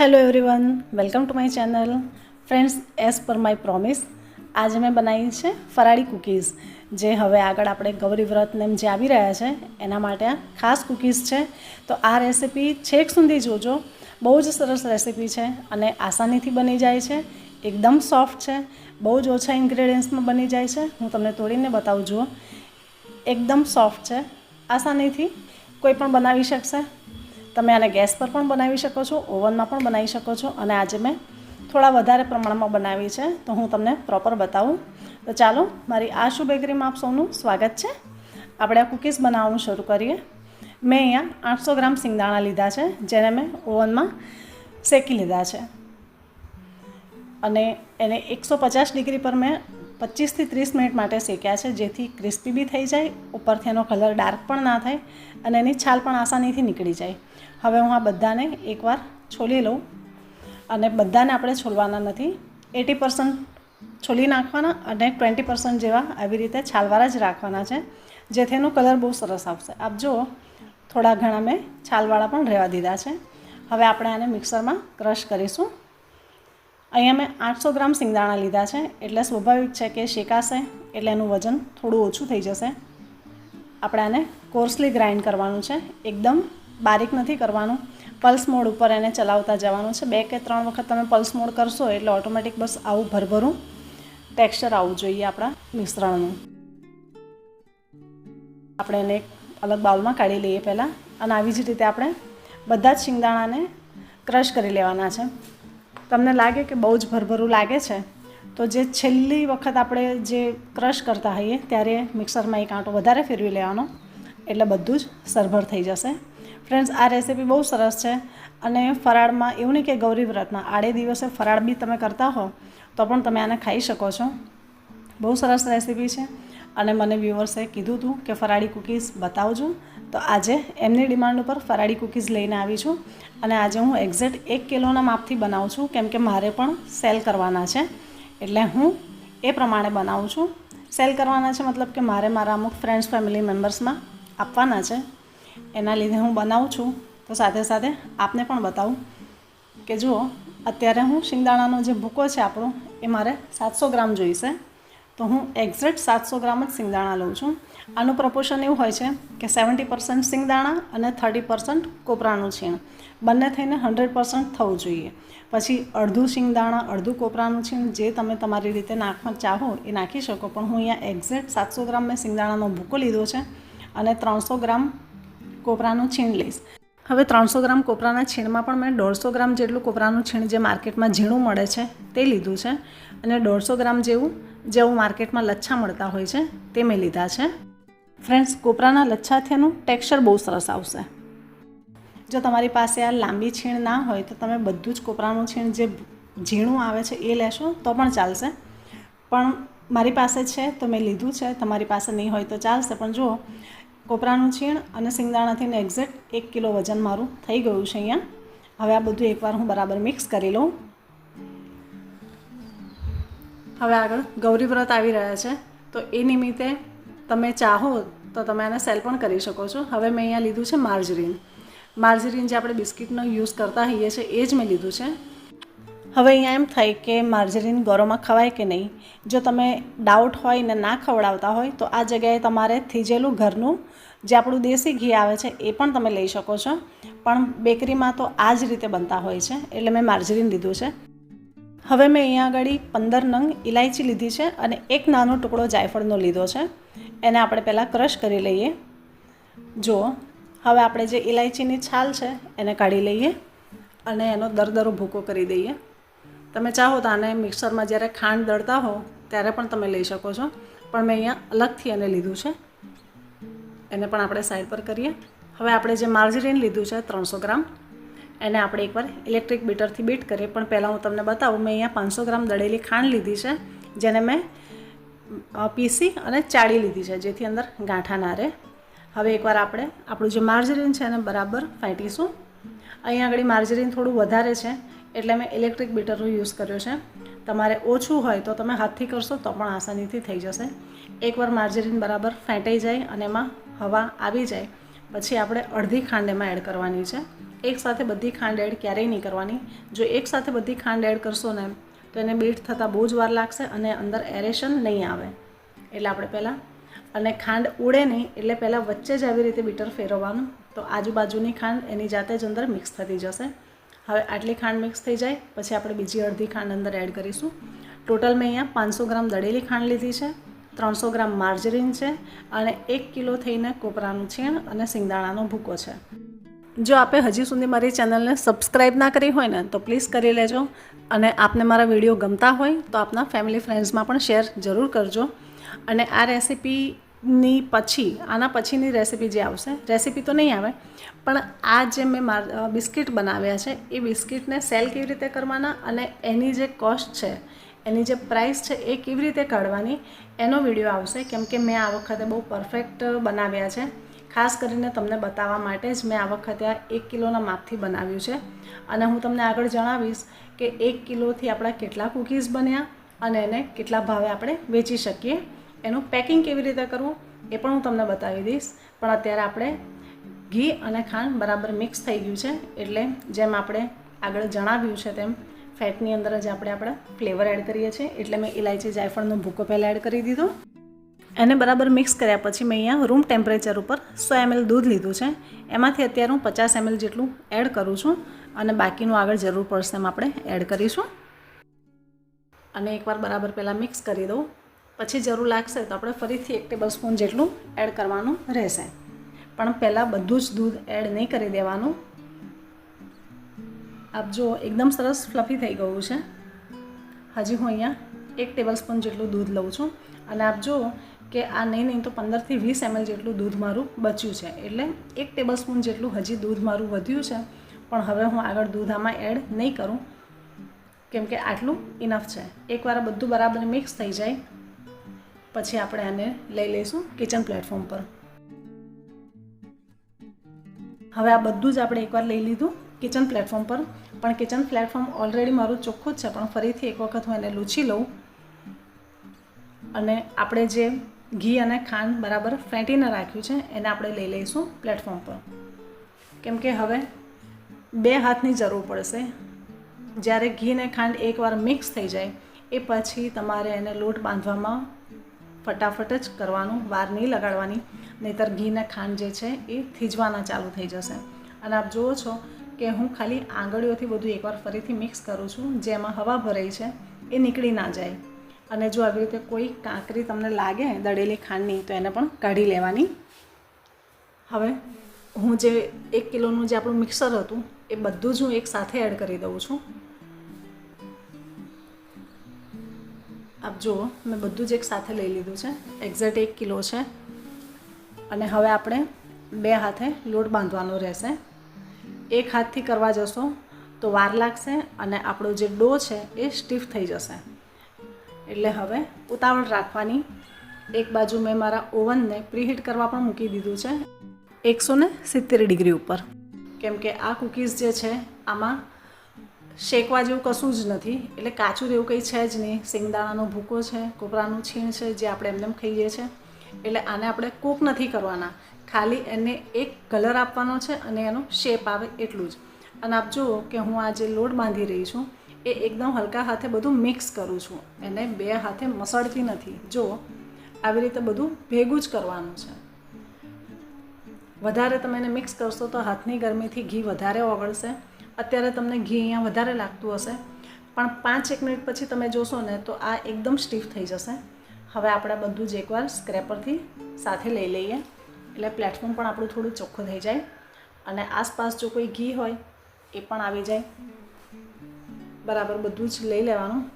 Hello everyone welcome to my channel friends as per my promise આજે મેં બનાવી છે ફરાળી કૂકીઝ જે હવે આગળ આપણે ગૌરી વ્રતને એમ જે આવી રહ્યા છે, એના માટે આ ખાસ કૂકીઝ છે. તો આ રેસીપી છેક સુધી જોજો. બહુ જ સરસ રેસીપી છે અને આસાનીથી બની જાય છે. એકદમ સોફ્ટ છે. બહુ જ ઓછા ઇન્ગ્રેડિયન્ટ્સમાં બની જાય છે. હું તમને તોડીને બતાવું જુઓ એકદમ સોફ્ટ છે. આસાનીથી કોઈ પણ બનાવી શકશે. તમે આને ગેસ પર પણ બનાવી શકો છો, ઓવનમાં પણ બનાવી શકો છો અને આજે મેં થોડા વધારે પ્રમાણમાં બનાવી છે, તો હું તમને પ્રોપર બતાવું. તો ચાલો, મારી આ શું બેકરીમાં આપ સૌનું સ્વાગત છે. આપણે આ કૂકીઝ બનાવવાનું શરૂ કરીએ. મેં અહીંયા આઠસો ગ્રામ સિંગદાણા લીધા છે, જેને મેં ઓવનમાં શેકી લીધા છે. અને એને એકસો પચાસ ડિગ્રી પર મેં પચીસથી ત્રીસ મિનિટ માટે શેક્યા છે, જેથી ક્રિસ્પી બી થઈ જાય, ઉપરથી એનો કલર ડાર્ક પણ ના થાય અને એની છાલ પણ આસાનીથી નીકળી જાય. હવે હું આ બધાને એકવાર છોલી લઉં અને બધાને આપણે છોલવાના નથી. એટી પર્સન્ટ છોલી નાખવાના અને ટ્વેન્ટી પર્સન્ટ જેવા આવી રીતે છાલવાળા જ રાખવાના છે, જેથી એનો કલર બહુ સરસ આવશે. આપ જુઓ, થોડા ઘણા મેં છાલવાળા પણ રહેવા દીધા છે. હવે આપણે આને મિક્સરમાં ક્રશ કરીશું. અહીંયા મેં આઠસો ગ્રામ સિંગદાણા લીધા છે. એટલે સ્વાભાવિક છે કે શેકાશે, એટલે એનું વજન થોડું ઓછું થઈ જશે. આપણે આને કોર્સલી ગ્રાઇન્ડ કરવાનું છે. એકદમ બારીક નથી કરવાનું. પલ્સ મોડ ઉપર એને ચલાવતા જવાનું છે. બે કે ત્રણ વખત તમે પલ્સ મોડ કરશો એટલે ઓટોમેટિક બસ આવું ભરભરું ટેક્સચર આવવું જોઈએ આપણા મિશ્રણનું. આપણે એને એક અલગ બાઉલમાં કાઢી લઈએ પહેલાં. અને આવી જ રીતે આપણે બધા જ શિંગદાણાને ક્રશ કરી લેવાના છે. તમને લાગે કે બહુ જ ભરભરું લાગે છે, તો જે છેલ્લી વખત આપણે જે ક્રશ કરતા હોઈએ ત્યારે મિક્સરમાં એક આંટો વધારે ફેરવી લેવાનો. એટલે બધું જ સરભર થઈ જશે. ફ્રેન્ડ્સ, આ રેસીપી બહુ સરસ છે અને ફરાળમાં એવું નહીં કે ગૌરી વ્રતમાં આડે દિવસે ફરાળ બી તમે કરતા હો, તો પણ તમે આને ખાઈ શકો છો. બહુ સરસ રેસીપી છે અને મને વ્યુઅર્સે કીધું હતું કે ફરાળી કૂકીઝ બતાવજો. તો આજે એમની ડિમાન્ડ ઉપર ફરાળી કૂકીઝ લઈને આવી છું અને આજે હું એક્ઝેક્ટ એક કિલોના માપથી બનાવું છું, કેમ કે મારે પણ સેલ કરવાના છે. એટલે હું એ પ્રમાણે બનાવું છું. સેલ કરવાના છે મતલબ કે મારે મારા અમુક ફ્રેન્ડ્સ ફેમિલી મેમ્બર્સમાં આપવાના છે. એના લીધે હું બનાવું છું. તો સાથે સાથે આપને પણ બતાવું કે જુઓ, અત્યારે હું શિંગદાણાનો જે ભૂકો છે આપણો, એ મારે સાતસો ગ્રામ જોઈશે. તો હું એક્ઝેક્ટ સાતસો ગ્રામ જ સિંગદાણા લઉં છું. આનું પ્રપોર્શન એવું હોય છે કે સેવન્ટી પર્સન્ટ સિંગદાણા અને થર્ટી પર્સન્ટ કોપરાનું છીણ. બંને થઈને હંડ્રેડ પર્સન્ટ થવું જોઈએ. પછી અડધું સિંગદાણા, અડધું કોપરાનું છીણ જે તમે તમારી રીતે નાખવા ચાહો એ નાખી શકો, પણ હું અહીંયા એક્ઝેક્ટ સાતસો ગ્રામ મેં સિંગદાણાનો ભૂકો લીધો છે અને ત્રણસો ગ્રામ કોપરાનું છીણ લઈશ. હવે ત્રણસો ગ્રામ કોપરાના છીણમાં પણ મેં દોઢસો ગ્રામ જેટલું કોપરાનું છીણ જે માર્કેટમાં ઝીણું મળે છે તે લીધું છે. અને દોઢસો ગ્રામ જેવું જેવું માર્કેટમાં લચ્છા મળતા હોય છે, તે મેં લીધા છે. ફ્રેન્ડ્સ, કોપરાના લચ્છાથી એનું ટેક્સચર બહુ સરસ આવશે. જો તમારી પાસે આ લાંબી છીણ ના હોય, તો તમે બધું જ કોપરાનું છીણ જે ઝીણું આવે છે, એ લેશો, તો પણ ચાલશે. પણ મારી પાસે છે, તો મેં લીધું છે. તમારી પાસે નહીં હોય તો ચાલશે. પણ જુઓ, કોપરાનું છીણ અને સિંગદાણાથીને એક્ઝેક્ટ એક કિલો વજન મારું થઈ ગયું છે અહીંયા. હવે આ બધું એકવાર હું બરાબર મિક્સ કરી લઉં. હવે આગળ ગૌરી વ્રત આવી રહ્યા છે. તો એ નિમિત્તે તમે ચાહો તો તમે આને સેલ પણ કરી શકો છો. હવે મેં અહીંયા લીધું છે માર્જરીન. માર્જરીન જે આપણે બિસ્કિટનો યુઝ કરતા હોઈએ છીએ, એ જ મેં લીધું છે. હવે અહીંયા એમ થાય કે માર્જરીન ગોરોમાં ખવાય કે નહીં? જો તમે ડાઉટ હોય ને ના ખવડાવતા હોય, તો આ જગ્યાએ તમારે થીજેલું ઘરનું જે આપણું દેશી ઘી આવે છે, એ પણ તમે લઈ શકો છો. પણ બેકરીમાં તો આ જ રીતે બનતા હોય છે, એટલે મેં માર્જરીન લીધું છે. હવે મેં અહીંયા આગળ પંદર નંગ ઇલાયચી લીધી છે અને એક નાનો ટુકડો જાયફળનો લીધો છે. એને આપણે પહેલાં ક્રશ કરી લઈએ. જુઓ, હવે આપણે જે ઇલાયચીની છાલ છે એને કાઢી લઈએ અને એનો દરદરો ભૂકો કરી દઈએ. તમે ચાહો તો આને મિક્સરમાં જ્યારે ખાંડ દળતા હો ત્યારે પણ તમે લઈ શકો છો. પણ મેં અહીંયા અલગથી એને લીધું છે. એને પણ આપણે સાઈડ પર કરીએ. હવે આપણે જે માર્જરીન લીધું છે ત્રણસો ગ્રામ. એને આપણે એકવાર ઇલેક્ટ્રિક બીટરથી બીટ કરીએ. પણ પહેલાં હું તમને બતાવું, મેં અહીંયા પાંચસો ગ્રામ દળેલી ખાંડ લીધી છે, જેને મેં પીસી અને ચાળી લીધી છે, જેથી અંદર ગાંઠા ના રહે. હવે એકવાર આપણે આપણું જે માર્જરીન છે એને બરાબર ફાંટીશું અહીંયા આગળ માર્જરીન થોડું વધારે છે, એટલે મેં ઇલેક્ટ્રિક બીટરનો યુઝ કર્યો છે. તમારે ઓછું હોય તો તમે હાથથી કરશો તો પણ આસાનીથી થઈ જશે. એકવાર માર્જરીન બરાબર ફેંટાઈ જાય અને એમાં હવા આવી જાય પછી આપણે અડધી ખાંડ એમાં એડ કરવાની છે. એક સાથે બધી ખાંડ એડ ક્યારેય નહીં કરવાની. જો એકસાથે બધી ખાંડ એડ કરશો ને, તો એને બીટ થતાં બહુ જ વાર લાગશે અને અંદર એરેશન નહીં આવે. એટલે આપણે પહેલાં, અને ખાંડ ઉડે નહીં, એટલે પહેલાં વચ્ચે જ આવી રીતે બીટર ફેરવવાનું. તો આજુબાજુની ખાંડ એની જાતે જ અંદર મિક્સ થતી જશે. હવે આટલી ખાંડ મિક્સ થઈ જાય, પછી આપણે બીજી અડધી ખાંડ અંદર એડ કરીશું. ટોટલ મેં અહીંયા પાંચસો ગ્રામ દળેલી ખાંડ લીધી છે. ત્રણસો ગ્રામ માર્જરીન છે અને એક કિલો થઈને કોપરાનું છીણ અને સિંગદાણાનો ભૂકો છે. જો આપે હજી સુધી મારી ચેનલને સબસ્ક્રાઈબ ના કરી હોય ને, તો પ્લીઝ કરી લેજો અને આપને મારા વીડિયો ગમતા હોય તો આપના ફેમિલી ફ્રેન્ડ્સમાં પણ શેર જરૂર કરજો. અને આ રેસીપીની પછી, આના પછીની રેસીપી જે આવશે, રેસીપી તો નહીં આવે, પણ આ જે મેં માર બિસ્કિટ બનાવ્યા છે, એ બિસ્કિટને સેલ કેવી રીતે કરવાના અને એની જે કોસ્ટ છે એની જે પ્રાઇસ છે એ કેવી રીતે કાઢવાની, એનો વીડિયો આવશે. કેમ કે મેં આ વખતે બહુ પરફેક્ટ બનાવ્યા છે. ખાસ કરીને તમને બતાવવા માટે જ મેં આ વખતે આ એક કિલોના માપથી બનાવ્યું છે. અને હું તમને આગળ જણાવીશ કે એક કિલોથી આપણા કેટલા કૂકીઝ બન્યા અને એને કેટલા ભાવે આપણે વેચી શકીએ. એનું પેકિંગ કેવી રીતે કરવું એ પણ હું તમને બતાવી દઈશ. પણ અત્યારે આપણે ઘી અને ખાંડ બરાબર મિક્સ થઈ ગયું છે. એટલે જેમ આપણે આગળ જણાવ્યું છે તેમ ફેટની અંદર જ આપણે આપણા ફ્લેવર એડ કરીએ છીએ. એટલે મેં ઇલાયચી જાયફળનો ભૂકો પહેલાં એડ કરી દીધો. એને બરાબર મિક્સ કર્યા પછી મેં અહીંયા રૂમ ટેમ્પરેચર ઉપર સો એમએલ દૂધ લીધું છે. એમાંથી અત્યારે હું પચાસ એમએલ જેટલું એડ કરું છું અને બાકીનું આગળ જરૂર પડશે એમ આપણે એડ કરીશું. અને એકવાર બરાબર પહેલાં મિક્સ કરી દઉં. પછી જરૂર લાગશે તો આપણે ફરીથી એક ટેબલ સ્પૂન જેટલું એડ કરવાનું રહેશે. પણ પહેલાં બધું જ દૂધ એડ નહીં કરી દેવાનું. આપ જો એકદમ સરસ ફ્લફી થઈ ગયું છે. હજી હું અહીંયા એક ટેબલ સ્પૂન જેટલું દૂધ લઉં છું. અને આપ જો કે આ નહીં નહીં તો પંદરથી વીસ એમએલ જેટલું દૂધ મારું બચ્યું છે. એટલે એક ટેબલ સ્પૂન જેટલું હજી દૂધ મારું વધ્યું છે. પણ હવે હું આગળ દૂધ આમાં એડ નહીં કરું, કેમ કે આટલું ઇનફ છે. એકવાર બધું બરાબર મિક્સ થઈ જાય, પછી આપણે આને લઈ લઈશું કિચન પ્લેટફોર્મ પર. હવે આ બધું જ આપણે એકવાર લઈ લીધું. કિચન પ્લેટફોર્મ પર. પણ કિચન પ્લેટફોર્મ ઓલરેડી મારું ચોખ્ખું જ છે, પણ ફરીથી એક વખત હું એને લૂછી લઉં. અને આપણે જે ઘી અને ખાંડ બરાબર ફેંટીને રાખ્યું છે, એને આપણે લઈ લઈશું પ્લેટફોર્મ પર. કેમ કે હવે બે હાથની જરૂર પડશે. જ્યારે ઘી અને ખાંડ એકવાર મિક્સ થઈ જાય, એ પછી તમારે એને લોટ બાંધવામાં ફટાફટ જ કરવાનું, વાર નહીં લગાડવાની. નહીંતર ઘી ને ખાંડ જે છે, એ થીજવાના ચાલુ થઈ જશે. અને આપ જુઓ છો કે હું ખાલી આંગળીઓથી બધું એકવાર ફરીથી મિક્સ કરું છું, જેમાં હવા ભરાઈ છે, એ નીકળી ના જાય. અને જો આવી રીતે કોઈ કાંકરી તમને લાગે દળેલી ખાંડની, તો એને પણ કાઢી લેવાની. હવે હું જે એક કિલોનું જે આપણું મિક્સર હતું, એ બધું જ હું એક સાથે એડ કરી દઉં છું. આપ જુઓ, મેં બધું જ એક સાથે લઈ લીધું છે. એક્ઝેક્ટ એક કિલો છે. અને હવે આપણે બે હાથે લોટ બાંધવાનો રહેશે. એક હાથથી કરવા જશો તો વાર લાગશે અને આપણો જે ડો છે એ સ્ટીફ થઈ જશે. એટલે હવે ઉતાવળ રાખવાની. એક બાજુ મેં મારા ઓવનને પ્રીહીટ કરવા પણ મૂકી દીધું છે એકસો ને સિત્તેર ડિગ્રી ઉપર. કેમ કે આ કૂકીઝ જે છે આમાં શેકવા જેવું કશું જ નથી. એટલે કાચું એવું કંઈ છે જ નહીં. સિંગદાણાનો ભૂકો છે, કોપરાનું છીણ છે જે આપણે એમને ખાઈએ છીએ એટલે આને આપણે કૂક નથી કરવાના. ખાલી એને એક કલર આપવાનો છે અને એનો શેપ આવે એટલું જ. અને આપ જુઓ કે હું આ જે લોટ બાંધી રહી છું, એ એકદમ હલકા હાથે બધું મિક્સ કરું છું. એને બે હાથે મસળતી નથી. જો, આવી રીતે બધું ભેગું જ કરવાનું છે. વધારે તમે એને મિક્સ કરશો તો હાથની ગરમીથી ઘી વધારે ઓગળશે. અત્યારે તમને ઘી અહીંયા વધારે લાગતું હશે. પણ પાંચ એક મિનિટ પછી તમે જોશો ને તો આ એકદમ સ્ટીફ થઈ જશે. હવે આપણે બધું જ એકવાર સ્ક્રેપરથી સાથે લઈ લઈએ. એટલે પ્લેટફોર્મ પણ આપણું થોડું ચોખ્ખું થઈ જાય અને આસપાસ જો કોઈ ઘી હોય એ પણ આવી જાય. બરાબર, બધું જ લઈ લેવાનું.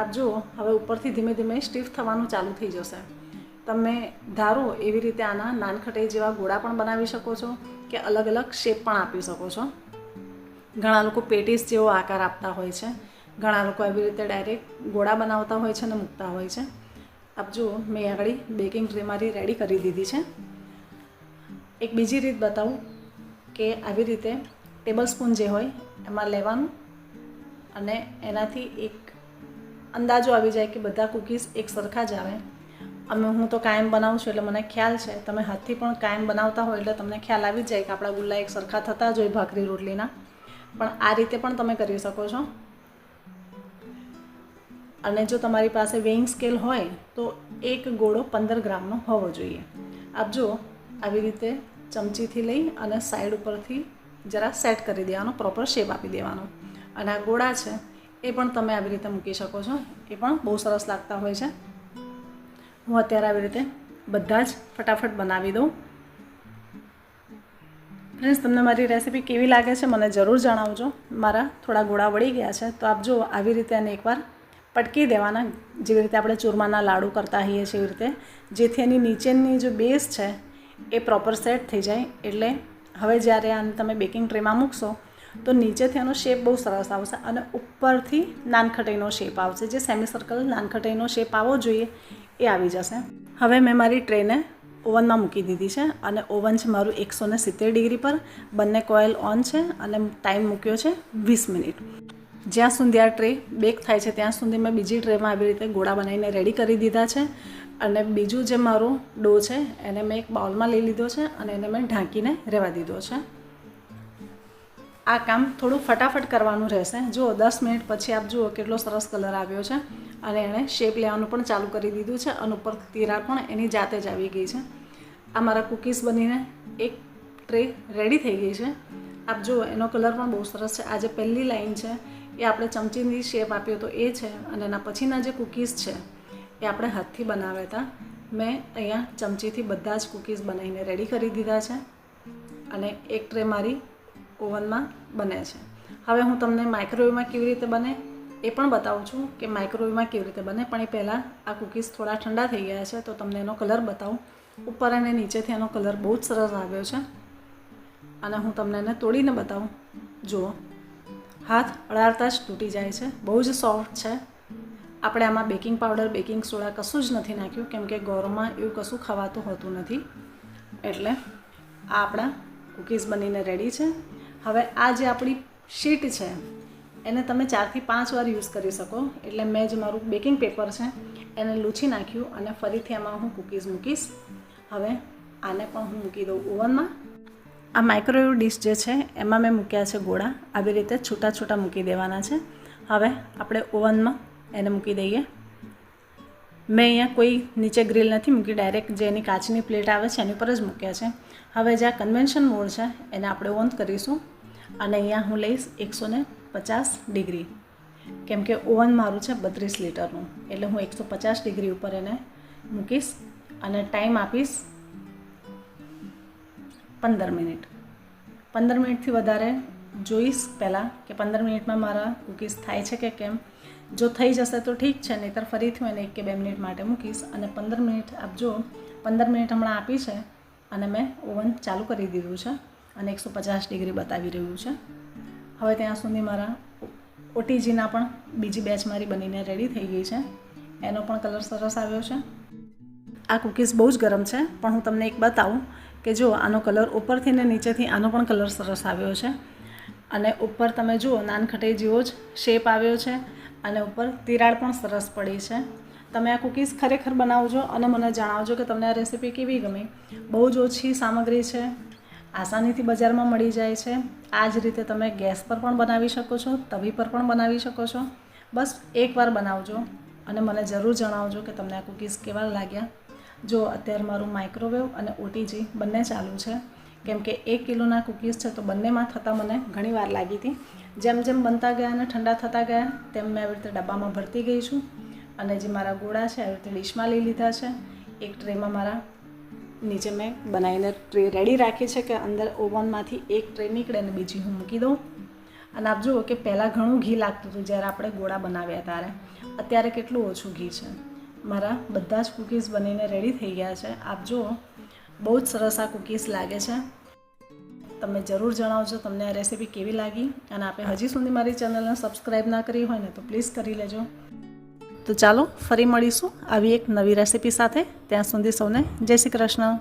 આપ જુઓ, હવે ઉપરથી ધીમે ધીમે સ્ટીફ થવાનું ચાલુ થઈ જશે. તમે ધારો એવી રીતે આના નાનખટાઈ જેવા ગોળા પણ બનાવી શકો છો કે અલગ અલગ શેપ પણ આપી શકો છો. ઘણા લોકો પેટીસ જેવો આકાર આપતા હોય છે. ઘણા લોકો એવી રીતે ડાયરેક્ટ ગોળા બનાવતા હોય છે અને મૂકતા હોય છે. આપ જુઓ, મેં આગળ બેકિંગ ટ્રે મારી રેડી કરી દીધી છે. એક બીજી રીત બતાવું કે આવી રીતે ટેબલ સ્પૂન જે હોય, એમાં લેવાનું અને એનાથી એક અંદાજો આવી જાય કે બધા કૂકીઝ એક સરખા જ આવે. અમે હું તો કાયમ બનાવું છું એટલે મને ખ્યાલ છે. તમે હાથથી પણ કાયમ બનાવતા હોય એટલે તમને ખ્યાલ આવી જાય કે આપણા ગુલ્લા એક સરખા થતા જ હોય ભાખરી રોટલીના. પણ આ રીતે પણ તમે કરી શકો છો. અને જો તમારી પાસે વેઇંગ સ્કેલ હોય તો એક ગોળો પંદર ગ્રામનો હોવો જોઈએ. આપ જુઓ આવી રીતે ચમચીથી લઈ અને સાઈડ ઉપરથી જરા સેટ કરી દેવાનો પ્રોપર શેપ આપી દેવાનો. અને આ ગોળા છે, એ પણ તમે આવી રીતે મૂકી શકો છો. એ પણ બહુ સરસ લાગતા હોય છે. હું અત્યારે આવી રીતે બધા જ ફટાફટ બનાવી દઉં. ફ્રેન્ડ્સ તમને મારી રેસીપી કેવી લાગે છે, મને જરૂર જણાવજો. મારા થોડા ગોળા વળી ગયા છે, તો આપ જો આવી રીતે એને એકવાર પટકી દેવાના. જેવી રીતે આપણે ચૂરમાના લાડુ કરતા હોઈએ છીએ એવી રીતે. જેથી એની નીચેની જે બેઝ છે એ પ્રોપર સેટ થઈ જાય. એટલે હવે જ્યારે આને તમે બેકિંગ ટ્રેમાં મૂકશો, તો નીચેથી એનો શેપ બહુ સરસ આવશે અને ઉપરથી નાનખટાઈનો શેપ આવશે. જે સેમી સર્કલ નાનખટાઈનો શેપ આવવો જોઈએ એ આવી જશે. હવે મેં મારી ટ્રેને ઓવનમાં મૂકી દીધી છે અને ઓવન છે મારું એકસો ને સિત્તેર ડિગ્રી પર. બંને કોઇલ ઓન છે અને ટાઈમ મૂક્યો છે વીસ મિનિટ. જ્યાં સુધી આ ટ્રે બેક થાય છે, ત્યાં સુધી મેં બીજી ટ્રેમાં આવી રીતે ગોળા બનાવીને રેડી કરી દીધા છે. અને બીજું જે મારું ડો છે, એને મેં એક બાઉલમાં લઈ લીધો છે અને એને મેં ઢાંકીને રહેવા દીધો છે. આ કામ થોડું ફટાફટ કરવાનું રહેશે. જુઓ, દસ મિનિટ પછી આપ જુઓ કેટલો સરસ કલર આવ્યો છે અને એણે શેપ લેવાનું પણ ચાલુ કરી દીધું છે અને ઉપર તિરાડ પણ એની જાતે જ આવી ગઈ છે. આ મારા કૂકીઝ બનીને એક ટ્રે રેડી થઈ ગઈ છે. આપ જુઓ, એનો કલર પણ બહુ સરસ છે. આ જે પહેલી લાઈન છે, એ આપણે ચમચીની શેપ આપ્યો તો એ છે અને એના પછીના જે કૂકીઝ છે એ આપણે હાથથી બનાવ્યા હતા. મેં અહીંયા ચમચીથી બધા જ કૂકીઝ બનાવીને રેડી કરી દીધા છે અને એક ટ્રે મારી ઓવનમાં બને છે. હવે હું તમને માઇક્રોવેવમાં કેવી રીતે બને એ પણ બતાવું છું કે માઇક્રોવેવમાં કેવી રીતે બને, પણ એ પહેલાં આ કૂકીઝ થોડા ઠંડા થઈ ગયા છે, તો તમને એનો કલર બતાવું. ઉપર અને નીચેથી એનો કલર બહુ જ સરસ આવ્યો છે. અને હું તમને એને તોડીને બતાવું. જુઓ, હાથ અડાડતા જ તૂટી જાય છે. બહુ જ સોફ્ટ છે. આપણે આમાં બેકિંગ પાવડર, બેકિંગ સોડા કશું જ નથી નાખ્યું, કેમ કે ગૌરમાં એવું કશું ખવાતું હોતું નથી. એટલે આ આપણા કૂકીઝ બનીને રેડી છે. હવે આ જે આપણી શીટ છે, એને તમે ચારથી પાંચ વાર યુઝ કરી શકો. એટલે મેં જે મારું બેકિંગ પેપર છે, એને લૂછી નાખ્યું અને ફરીથી એમાં હું કૂકીઝ મૂકીશ. હવે આને પણ હું મૂકી દઉં ઓવનમાં. આ માઇક્રોવેવ ડીશ જે છે, એમાં મેં મૂક્યા છે ગોળા. આવી રીતે છૂટા છૂટા મૂકી દેવાના છે. હવે આપણે ઓવનમાં એને મૂકી દઈએ. મેં અહીંયા કોઈ નીચે ગ્રીલ નથી મૂકી ડાયરેક્ટ જે એની કાચની પ્લેટ આવે છે એની પર જ મૂક્યા છે. હવે જે આ કન્વેન્શન મોડ છે, એને આપણે ઓન કરીશું. અને અહીંયા હું લઈશ એકસો પચાસ ડિગ્રી કેમ કે ઓવન મારું છે બત્રીસ લીટરનું. એટલે હું એકસો પચાસ ડિગ્રી ઉપર એને મૂકીશ અને ટાઈમ આપીશ પંદર મિનિટ. પંદર મિનિટથી વધારે જોઈશ પહેલાં કે પંદર મિનિટમાં મારા કૂકીઝ થાય છે કે કેમ? જો થઈ જશે તો ઠીક છે, નહીંતર ફરીથી હું એને એક કે બે મિનિટ માટે મૂકીશ અને પંદર મિનિટ આપજો પંદર મિનિટ હમણાં આપી છે અને મેં ઓવન ચાલુ કરી દીધું છે અને એકસો પચાસ ડિગ્રી બતાવી રહ્યું છે. હવે ત્યાં સુધી મારા ઓટીજીના પણ બીજી બેચ મારી બનીને રેડી થઈ ગઈ છે. એનો પણ કલર સરસ આવ્યો છે. આ કૂકીઝ બહુ જ ગરમ છે, પણ હું તમને એક બતાવું કે જો આનો કલર ઉપરથી ને નીચેથી આનો પણ કલર સરસ આવ્યો છે. અને ઉપર તમે જુઓ નાનખટાઈ જેવો જ શેપ આવ્યો છે. અને ઉપર તિરાડ પણ સરસ પડી છે. તમે આ કૂકીઝ ખરેખર બનાવજો અને મને જણાવજો કે તમને આ રેસીપી કેવી ગમી. બહુ જ ઓછી સામગ્રી છે. આસાનીથી બજારમાં મળી જાય છે. આ જ રીતે તમે ગેસ પર પણ બનાવી શકો છો, તવી પર પણ બનાવી શકો છો. બસ એકવાર બનાવજો અને મને જરૂર જણાવજો કે તમને આ કૂકીઝ કેવા લાગ્યા. જો અત્યારે મારું માઇક્રોવેવ અને ઓટીજી બંને ચાલુ છે. કેમ કે એક કિલોના કૂકીઝ છે તો બંનેમાં થતાં મને ઘણી વાર લાગી હતી. જેમ જેમ બનતા ગયા અને ઠંડા થતા ગયા, તેમ મેં આવી રીતે ડબ્બામાં ભરતી ગઈ છું. અને જે મારા ગોળા છે, આવી રીતે ડીશમાં લઈ લીધા છે. એક ટ્રેમાં મારા નીચે મેં બનાવીને ટ્રે રેડી રાખી છે કે અંદર ઓવનમાંથી એક ટ્રે નીકળે અને બીજી હું મૂકી દઉં. અને આપ જુઓ કે પહેલાં ઘણું ઘી લાગતું હતું જ્યારે આપણે ગોળા બનાવ્યા ત્યારે. અત્યારે કેટલું ઓછું ઘી છે. મારા બધા જ કૂકીઝ બનીને રેડી થઈ ગયા છે. આપ જુઓ, બહુ જ સરસ આ કૂકીઝ લાગે છે. તમે જરૂર જણાવજો, તમને આ રેસીપી કેવી લાગી? અને આપણે હજી સુધી મારી ચેનલને સબસ્ક્રાઈબ ના કરી હોય ને તો પ્લીઝ કરી લેજો. તો ચાલો, ફરી મળીશું આવી એક નવી રેસીપી સાથે. ત્યાં સુધી સૌને જય શ્રી કૃષ્ણ.